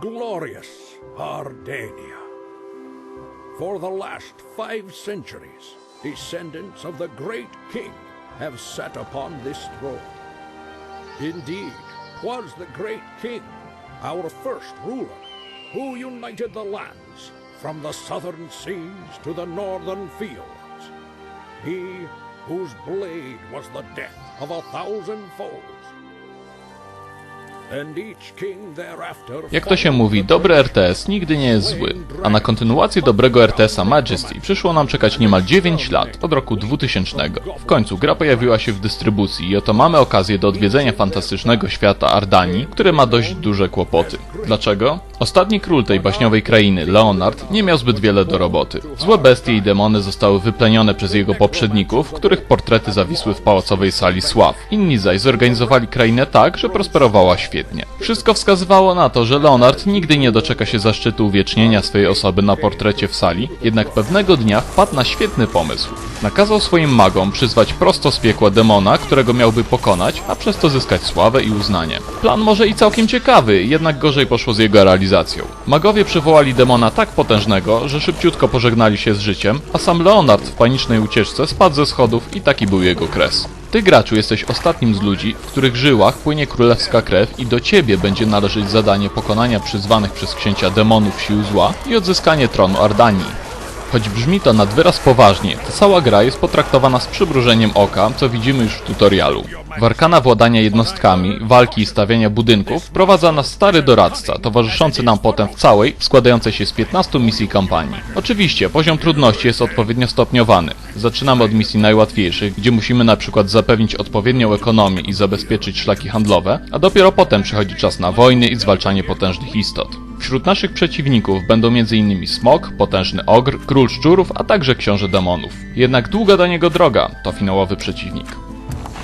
glorious Ardania. For the last five centuries, descendants of the great king have sat upon this throne. Indeed, was the great king our first ruler, who united the lands from the southern seas to the northern fields. He whose blade was the death of a thousand foes. Jak to się mówi, dobry RTS nigdy nie jest zły. A na kontynuację dobrego RTS-a Majesty przyszło nam czekać niemal 9 lat, od roku 2000. W końcu gra pojawiła się w dystrybucji i oto mamy okazję do odwiedzenia fantastycznego świata Ardanii, który ma dość duże kłopoty. Dlaczego? Ostatni król tej baśniowej krainy, Leonard, nie miał zbyt wiele do roboty. Złe bestie i demony zostały wyplenione przez jego poprzedników, których portrety zawisły w pałacowej sali sław. Inni zaś zorganizowali krainę tak, że prosperowała świetnie. Wszystko wskazywało na to, że Leonard nigdy nie doczeka się zaszczytu uwiecznienia swojej osoby na portrecie w sali, jednak pewnego dnia wpadł na świetny pomysł. Nakazał swoim magom przyzwać prosto z piekła demona, którego miałby pokonać, a przez to zyskać sławę i uznanie. Plan może i całkiem ciekawy, jednak gorzej poszło z jego realizacją. Magowie przywołali demona tak potężnego, że szybciutko pożegnali się z życiem, a sam Leonard w panicznej ucieczce spadł ze schodów i taki był jego kres. Ty, graczu, jesteś ostatnim z ludzi, w których żyłach płynie królewska krew i do ciebie będzie należeć zadanie pokonania przyzwanych przez księcia demonów sił zła i odzyskanie tronu Ardanii. Choć brzmi to nad wyraz poważnie, ta cała gra jest potraktowana z przybrużeniem oka, co widzimy już w tutorialu. W arkana władania jednostkami, walki i stawiania budynków wprowadza nas stary doradca, towarzyszący nam potem w całej, składającej się z 15 misji kampanii. Oczywiście, poziom trudności jest odpowiednio stopniowany. Zaczynamy od misji najłatwiejszych, gdzie musimy na przykład zapewnić odpowiednią ekonomię i zabezpieczyć szlaki handlowe, a dopiero potem przychodzi czas na wojny i zwalczanie potężnych istot. Wśród naszych przeciwników będą m.in. Smok, potężny ogr, król szczurów, a także książę demonów. Jednak długa do niego droga, to finałowy przeciwnik.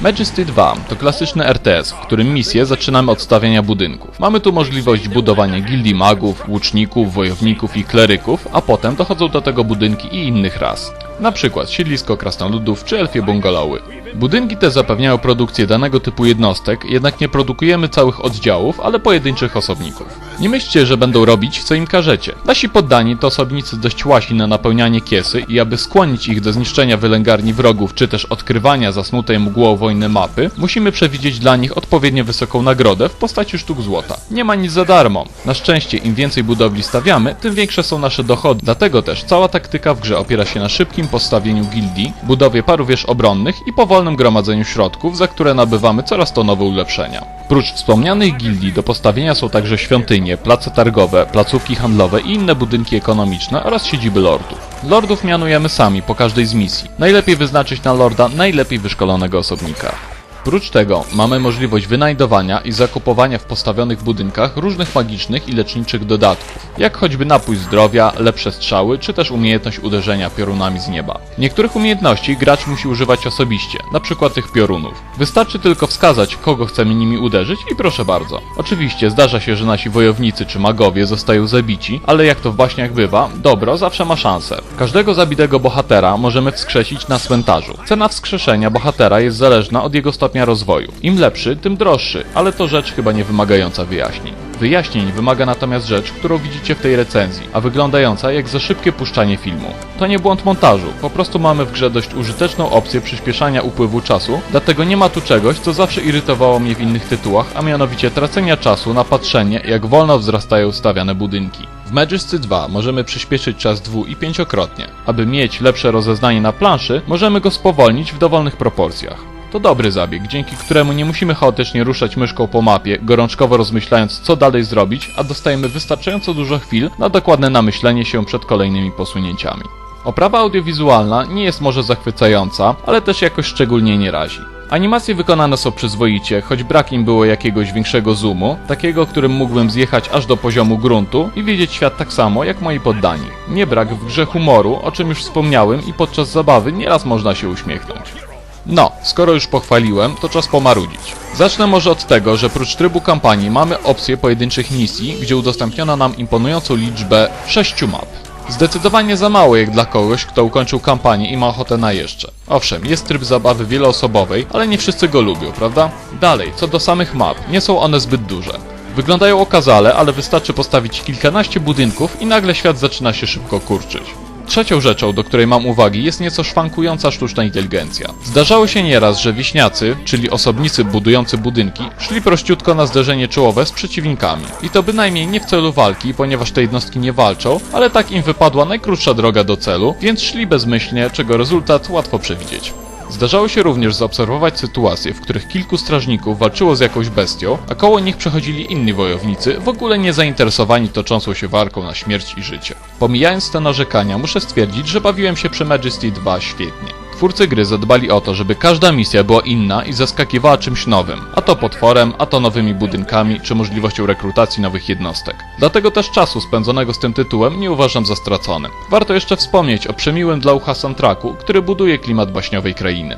Majesty 2 to klasyczny RTS, w którym misję zaczynamy od stawiania budynków. Mamy tu możliwość budowania gildii magów, łuczników, wojowników i kleryków, a potem dochodzą do tego budynki i innych ras. Na przykład siedlisko krasnoludów czy elfie bungalowy. Budynki te zapewniają produkcję danego typu jednostek, jednak nie produkujemy całych oddziałów, ale pojedynczych osobników. Nie myślcie, że będą robić, co im każecie. Nasi poddani to osobnicy dość łasi na napełnianie kiesy i aby skłonić ich do zniszczenia wylęgarni wrogów, czy też odkrywania zasnutej mgłą wojny mapy, musimy przewidzieć dla nich odpowiednio wysoką nagrodę w postaci sztuk złota. Nie ma nic za darmo. Na szczęście im więcej budowli stawiamy, tym większe są nasze dochody. Dlatego też cała taktyka w grze opiera się na szybkim postawieniu gildii, budowie paru wież obronnych i powolnym gromadzeniu środków, za które nabywamy coraz to nowe ulepszenia. Prócz wspomnianych gildii do postawienia są także świątynie, place targowe, placówki handlowe i inne budynki ekonomiczne oraz siedziby lordów. Lordów mianujemy sami po każdej z misji. Najlepiej wyznaczyć na lorda najlepiej wyszkolonego osobnika. Prócz tego mamy możliwość wynajdowania i zakupowania w postawionych budynkach różnych magicznych i leczniczych dodatków, jak choćby napój zdrowia, lepsze strzały, czy też umiejętność uderzenia piorunami z nieba. Niektórych umiejętności gracz musi używać osobiście, przykład tych piorunów. Wystarczy tylko wskazać, kogo chcemy nimi uderzyć i proszę bardzo. Oczywiście zdarza się, że nasi wojownicy czy magowie zostają zabici, ale jak to w baśniach bywa, dobro zawsze ma szansę. Każdego zabitego bohatera możemy wskrzesić na cmentarzu. Cena wskrzeszenia bohatera jest zależna od jego stopnia rozwoju. Im lepszy, tym droższy, ale to rzecz chyba nie wymagająca wyjaśnień. Wyjaśnień wymaga natomiast rzecz, którą widzicie w tej recenzji, a wyglądająca jak za szybkie puszczanie filmu. To nie błąd montażu, po prostu mamy w grze dość użyteczną opcję przyspieszania upływu czasu, dlatego nie ma tu czegoś, co zawsze irytowało mnie w innych tytułach, a mianowicie tracenia czasu na patrzenie, jak wolno wzrastają stawiane budynki. W Majesty 2 możemy przyspieszyć czas dwu i pięciokrotnie. Aby mieć lepsze rozeznanie na planszy, możemy go spowolnić w dowolnych proporcjach. To dobry zabieg, dzięki któremu nie musimy chaotycznie ruszać myszką po mapie, gorączkowo rozmyślając co dalej zrobić, a dostajemy wystarczająco dużo chwil na dokładne namyślenie się przed kolejnymi posunięciami. Oprawa audiowizualna nie jest może zachwycająca, ale też jakoś szczególnie nie razi. Animacje wykonane są przyzwoicie, choć brak im było jakiegoś większego zoomu, takiego, którym mógłbym zjechać aż do poziomu gruntu i widzieć świat tak samo jak moi poddani. Nie brak w grze humoru, o czym już wspomniałem i podczas zabawy nieraz można się uśmiechnąć. No, skoro już pochwaliłem, to czas pomarudzić. Zacznę może od tego, że prócz trybu kampanii mamy opcję pojedynczych misji, gdzie udostępniono nam imponującą liczbę 6 map. Zdecydowanie za mało jak dla kogoś, kto ukończył kampanię i ma ochotę na jeszcze. Owszem, jest tryb zabawy wieloosobowej, ale nie wszyscy go lubią, prawda? Dalej, co do samych map, nie są one zbyt duże. Wyglądają okazale, ale wystarczy postawić kilkanaście budynków i nagle świat zaczyna się szybko kurczyć. Trzecią rzeczą, do której mam uwagi, jest nieco szwankująca sztuczna inteligencja. Zdarzało się nieraz, że wieśniacy, czyli osobnicy budujący budynki, szli prościutko na zderzenie czołowe z przeciwnikami. I to bynajmniej nie w celu walki, ponieważ te jednostki nie walczą, ale tak im wypadła najkrótsza droga do celu, więc szli bezmyślnie, czego rezultat łatwo przewidzieć. Zdarzało się również zaobserwować sytuacje, w których kilku strażników walczyło z jakąś bestią, a koło nich przechodzili inni wojownicy, w ogóle nie zainteresowani toczącą się walką na śmierć i życie. Pomijając te narzekania, muszę stwierdzić, że bawiłem się przy Majesty 2 świetnie. Twórcy gry zadbali o to, żeby każda misja była inna i zaskakiwała czymś nowym, a to potworem, a to nowymi budynkami, czy możliwością rekrutacji nowych jednostek. Dlatego też czasu spędzonego z tym tytułem nie uważam za straconym. Warto jeszcze wspomnieć o przemiłym dla ucha soundtracku, który buduje klimat baśniowej krainy.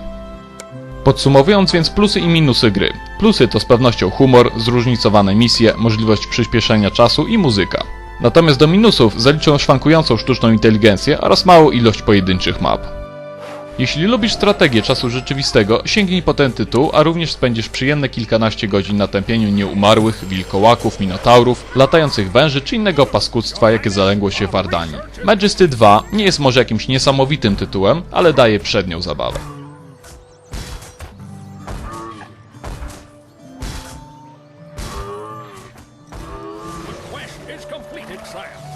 Podsumowując więc plusy i minusy gry. Plusy to z pewnością humor, zróżnicowane misje, możliwość przyspieszenia czasu i muzyka. Natomiast do minusów zaliczą szwankującą sztuczną inteligencję oraz małą ilość pojedynczych map. Jeśli lubisz strategię czasu rzeczywistego, sięgnij po ten tytuł, a również spędzisz przyjemne kilkanaście godzin na tępieniu nieumarłych, wilkołaków, minotaurów, latających węży czy innego paskudztwa, jakie zalęgło się w Ardanii. Majesty 2 nie jest może jakimś niesamowitym tytułem, ale daje przednią zabawę. Quest is completed, sire.